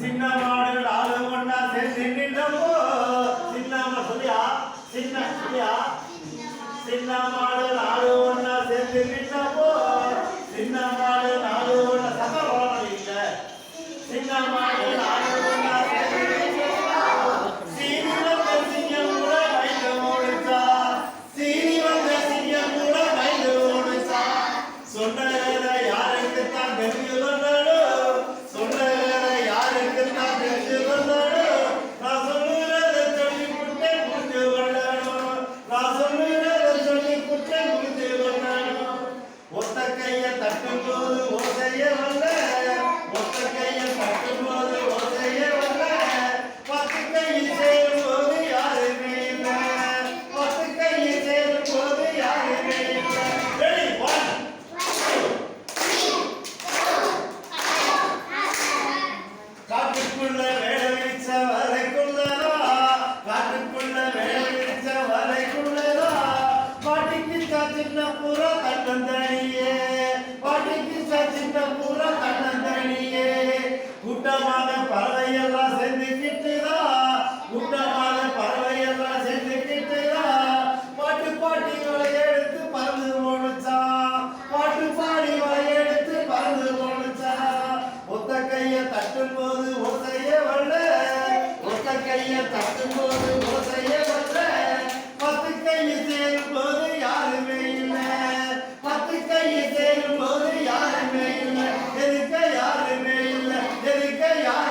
சின்ன மாடுகள் ஆளு ஒன்னா சேர்ந்து நின்றவோ சின்னம்மா சொல்லியா? சின்ன சொல்லியா? சின்ன மாடுகள் ஆளு ஒன்னா சேர்ந்து நின்றவோ சின்ன மாடுகள் ஆளு ஒன்னா சக்கர சின்ன மாடுகள் தலைக்கு சச்சிட்ட பூரா தன்னந்தனியே கூட்டமாக பறவையெல்லாம் செஞ்சுக்கிட்டுதா கூட்டமாக பறவையெல்லாம் செஞ்சுக்கிட்டுதா பாட்டு பாட்டி எடுத்து பறந்து போணுச்சா? பாட்டு பாடி எடுத்து பறந்து போனுச்சா ஒத்த கையை தட்டும் போது ஒத்தையே வரல ஒத்த கையை தட்டும் போது எதுக்க யாருமே இல்லை? எதுக்க யார்